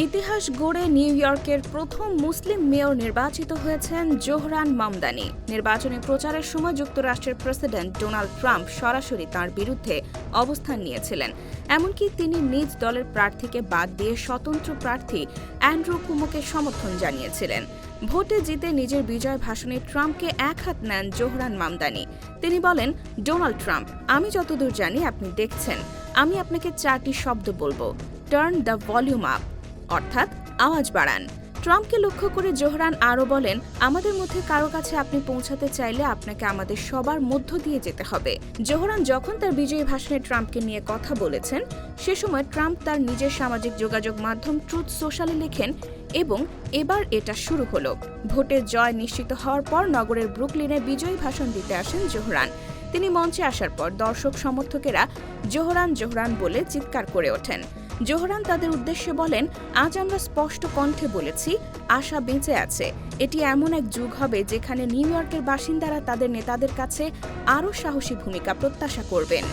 ইতিহাস গড়ে নিউ ইয়র্কের প্রথম মুসলিম মেয়র নির্বাচিত হয়েছেন জোহরান মামদানি। নির্বাচনী প্রচারের সময় যুক্তরাষ্ট্রের প্রেসিডেন্ট ডোনাল্ড ট্রাম্প সরাসরি তার বিরুদ্ধে অবস্থান নিয়েছিলেন। এমনকি তিনি নিজ দলের প্রার্থীকে বাদ দিয়ে স্বতন্ত্র প্রার্থী অ্যান্ড্রু কুমোকে সমর্থন জানিয়েছিলেন। ভোটে জিতে নিজের বিজয় ভাষণে ট্রাম্পকে এক হাত নেন জোহরান মামদানি। তিনি বলেন, ডোনাল্ড ট্রাম্প, আমি যতদূর জানি আপনি দেখছেন, আমি আপনাকে চারটি শব্দ বলব। Turn the volume up. অর্থাৎ আওয়াজ বাড়ান। ট্রাম্পকে লক্ষ্য করে জোহরান আরও বলেন, আমাদের মধ্যে কারও কাছে আপনি পৌঁছাতে চাইলে আপনাকে আমাদের সবার মধ্য দিয়ে যেতে হবে। জোহরান যখন তার বিজয়ী ভাষণে ট্রাম্পকে নিয়ে কথা বলেছেন, সে সময় ট্রাম্প তার নিজের সামাজিক যোগাযোগ মাধ্যম ট্রুথ সোশ্যালে লেখেন এবং এবার এটা শুরু হলো। ভোটের জয় নিশ্চিত হওয়ার পর নগরের ব্রুকলিনে বিজয়ী ভাষণ দিতে আসেন জোহরান। তিনি মঞ্চে আসার পর দর্শক সমর্থকেরা জোহরান জোহরান বলে চিৎকার করে ওঠেন। জোহরান তাদের উদ্দেশ্যে বলেন, আজ আমরা স্পষ্ট কণ্ঠে বলেছি, আশা বেঁচে আছে। এটি এমন এক যুগ হবে যেখানে নিউ ইয়র্কের বাসিন্দারা তাদের নেতাদের কাছে আরও সাহসী ভূমিকা প্রত্যাশা করবেন।